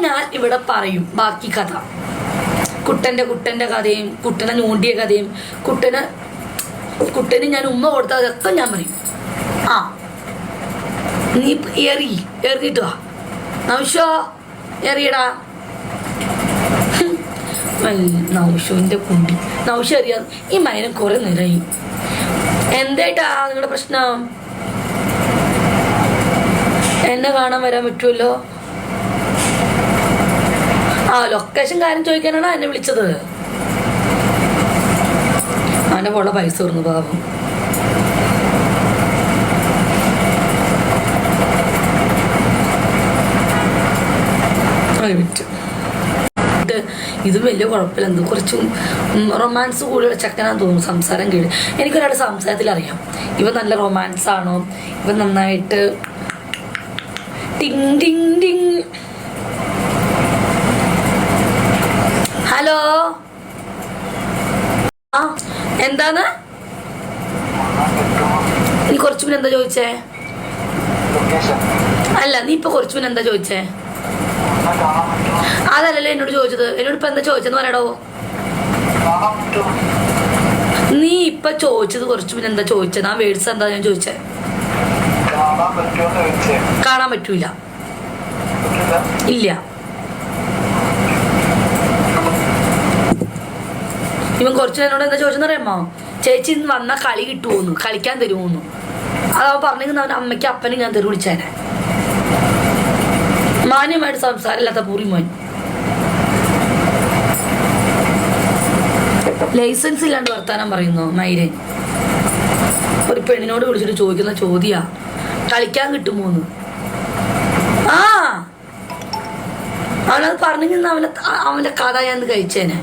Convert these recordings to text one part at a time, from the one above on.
ഞാൻ ഇവിടെ പറയും ബാക്കി കഥ. കുട്ടന്റെ കുട്ടന്റെ കഥയും കുട്ടനെ ഞോണ്ടിയ കഥയും കുട്ടന് കുട്ടന് ഞാൻ ഉമ്മ കൊടുത്ത അതൊക്കെ ഞാൻ പറയും. ആ. നീ എറി എറിഞ്ഞിട്ട് വാ. നൗഷോ എറിയടാ നൗഷോന്റെ കുണ്ടി നൗഷ എറിയാ ഈ മൈനം കുറെ നേരമായി എന്തായിട്ടാ നിങ്ങളുടെ പ്രശ്നം? എന്നെ കാണാൻ വരാൻ പറ്റുമല്ലോ ആ ലൊക്കേഷൻ കാര്യം ചോദിക്കാനാണ് എന്നെ വിളിച്ചത്. അവന്റെ പോലെ പൈസ തീർന്നു പാപം ഒരു ഇത് വലിയ കുഴപ്പമില്ല. എന്ത് കുറച്ചും റൊമാൻസ് കൂടുതൽ ചെക്കനാന്ന് തോന്നുന്നു. സംസാരം കീഴ് എനിക്കൊരാളുടെ സംസാരത്തിൽ അറിയാം ഇവ നല്ല റൊമാൻസ് ആണോ? ഇവ നന്നായിട്ട് ടിങ് ടിങ് ടിങ് ആ എന്താണ്? നീ കുറച്ചു മുന്നേ എന്താ ചോദിച്ചേ? അല്ല നീ ഇപ്പൊ കുറച്ചു മുന്നേ എന്താ ചോദിച്ചേ? അതല്ലല്ലോ എന്നോട് ചോദിച്ചത്. എന്നോട് ഇപ്പൊ എന്താ ചോദിച്ചെന്ന് പറയടോ. നീ ഇപ്പൊ ചോദിച്ചത് കുറച്ചു മുന്നേ എന്താ ചോദിച്ചത് ആ വേഡ്സ് എന്താ ഞാൻ ചോദിച്ചേ? കാണാൻ പറ്റുമെന്ന് ചോദിച്ചേ. കാണാൻ പറ്റൂല. ഇല്ല. ഇവൻ കുറച്ചു എന്നോട് എന്താ ചോദിച്ചെന്ന് അറിയാമോ? ചേച്ചി ഇന്ന് വന്നാ കളി കിട്ടുമോന്നു കളിക്കാൻ തരുമോന്നു അതവൻ പറഞ്ഞെങ്കിൽ അവൻ അമ്മയ്ക്ക് അപ്പനും ഞാൻ തെറി വിളിച്ചേനെ. മാന്യമായിട്ട് സംസാരമില്ലാത്ത പൂറി മോൻ. ലൈസൻസ് ഇല്ലാണ്ട് വർത്താനം പറയുന്നു മൈരൻ ഒരു പെണ്ണിനോട് വിളിച്ചിട്ട് ചോദിക്കുന്ന ചോദ്യാ കളിക്കാൻ കിട്ടുമോന്ന്? ആ! അവനത് പറഞ്ഞെങ്കിൽ അവനെ അവന്റെ കഥ ഞാൻ കഴിച്ചേനെ.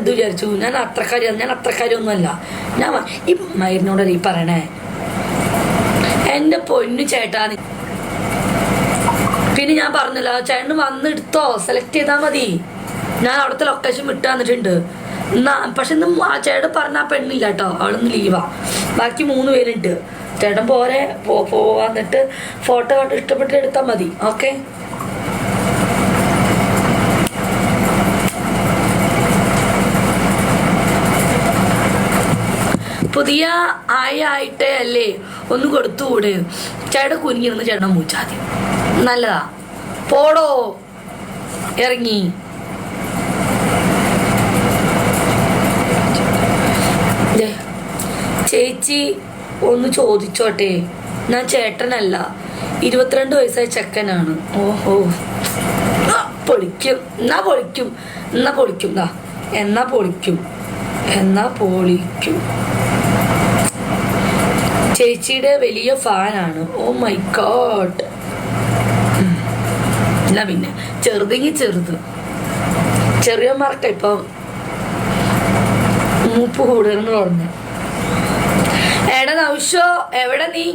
എന്ത് വിചാരിച്ചു? ഞാൻ അത്രക്കാരി ഞാൻ അത്രക്കാരിയൊന്നുമല്ല ഞാൻ ഈ മരുന്നോട് ഈ പറയണേ. എന്റെ പൊന്നു ചേട്ടാ പിന്നെ ഞാൻ പറഞ്ഞല്ലോ ചേട്ടന് വന്നെടുത്തോ സെലക്ട് ചെയ്താ മതി. ഞാൻ അവിടുത്തെ ലൊക്കേഷൻ വിട്ടു തന്നിട്ടുണ്ട്. എന്നാ പക്ഷെ ഇന്ന് ആ ചേട്ടൻ പറഞ്ഞ പെണ്ണില്ല കേട്ടോ അവളൊന്ന് ലീവാ ബാക്കി മൂന്ന് പേരുണ്ട്. ചേട്ടൻ പോരെ പോവാന്നിട്ട് ഫോട്ടോ ഇഷ്ടപ്പെട്ട് എടുത്താൽ മതി ഓക്കെ പുതിയ ആയ ആയിട്ടേ അല്ലേ? ഒന്ന് കൊടുത്തുകൂടെ? ചേട്ടൻ കുനിഞ്ഞിരുന്ന് ചേട്ടൻ മൂച്ചാതി നല്ലതാ. പോടോ. ഇറങ്ങി. ചേച്ചി ഒന്ന് ചോദിച്ചോട്ടെ? ഞാൻ ചേട്ടനല്ല. ഇരുപത്തിരണ്ട് വയസ്സായ ചെക്കനാണ്. ഓഹോ. പൊളിക്കും. എന്നാ പൊളിക്കും. എന്നാ പൊളിക്കും. എന്നാ പൊളിക്കും. എന്നാ പൊളിക്കും. ചേച്ചിയുടെ വലിയ ഫാനാണ്. Oh my god. എന്നാ പിന്നെ ചെറുതെങ്കിൽ ചെറുത്. ചെറിയന്മാർക്ക് ഇപ്പൊ മൂപ്പ് കൂടുതലെന്ന് പറഞ്ഞു. എടാ നൗഷോ എവിടെ നീ?